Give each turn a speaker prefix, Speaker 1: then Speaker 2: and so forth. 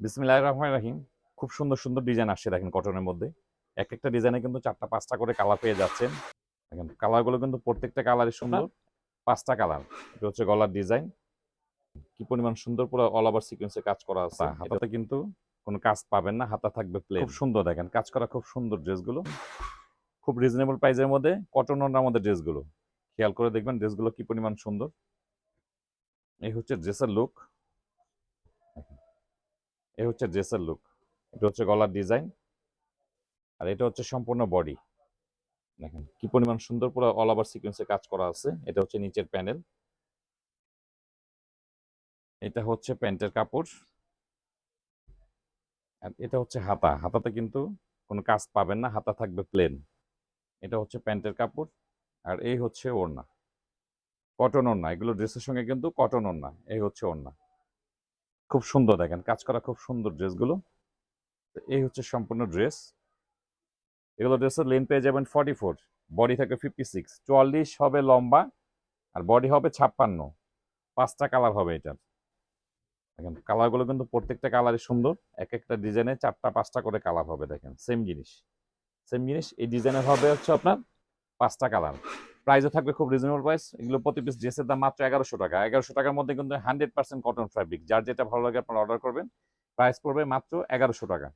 Speaker 1: বিসমিল্লাহির রহমানির রহিম। খুব সুন্দর সুন্দর ডিজাইন আসছে দেখেন কটনের মধ্যে। এক একটা ডিজাইনে কিন্তু চারটা পাঁচটা করে কালার পেয়ে যাচ্ছেন। দেখেন কালারগুলো কিন্তু প্রত্যেকটা কালারই সুন্দর। পাঁচটা কালার এটা হচ্ছে গলার ডিজাইন কি পরিমাণ সুন্দর পুরো অল ওভার সিকোয়েন্সে কাজ করা আছে। হাতাতে কিন্তু কোনো কাজ পাবেন না হাতা থাকবে প্লেন খুব সুন্দর দেখেন কাজ করা খুব সুন্দর ড্রেসগুলো খুব রিজনেবল প্রাইসের মধ্যে কটন ওনার মধ্যে ড্রেসগুলো খেয়াল করে দেখবেন ড্রেসগুলো কি পরিমাণ সুন্দর। এই হচ্ছে ড্রেসের লুক এই হচ্ছে ড্রেসের লুক এটা হচ্ছে গলার ডিজাইন আর এটা হচ্ছে সম্পূর্ণ বডি দেখেন, কি পরিমাণ সুন্দর পুরো অল ওভার সিকোয়েন্সে কাজ করা আছে। এটা হচ্ছে নিচের প্যানেল এটা হচ্ছে প্যান্টের কাপড়। আর এটা হচ্ছে হাতা। হাতাতে কিন্তু কোনো কাজ পাবেন না, হাতা থাকবে প্লেন এটা হচ্ছে প্যান্টের কাপড়, আর এই হচ্ছে ওড়না। কটন ওড়না, এগুলো ড্রেসের সঙ্গে কিন্তু কটন ওড়না, এই হচ্ছে ওড়না। খুব সুন্দর দেখেন, কাজ করা খুব সুন্দর ড্রেসগুলো। এই হচ্ছে সম্পূর্ণ ড্রেস। এগুলো ড্রেসের লেন পেয়ে যাবেন ফর্টি ফোর বডি থাকে ফিফটি সিক্স চুয়াল্লিশ হবে লম্বা আর বডি হবে ছাপ্পান্ন। পাঁচটা কালার হবে এটার। দেখেন কালারগুলো কিন্তু প্রত্যেকটা কালারই সুন্দর। এক একটা ডিজাইনে চারটা, পাঁচটা করে কালার হবে, দেখেন সেম জিনিস। সেম জিনিস, এই ডিজাইনের হবে হচ্ছে আপনার পাঁচটা কালার প্রাইসও থাকবে খুব রিজনেবল প্রাইস এগুলো প্রতি পিস ড্রেসের দাম মাত্র এগারোশো টাকা। এগারোশো টাকার মধ্যে কিন্তু হান্ড্রেড পার্সেন্ট কটন ফ্যাব্রিক যার যেটা ভালো লাগে আপনারা অর্ডার করবেন। প্রাইস পড়বে মাত্র এগারোশো টাকা।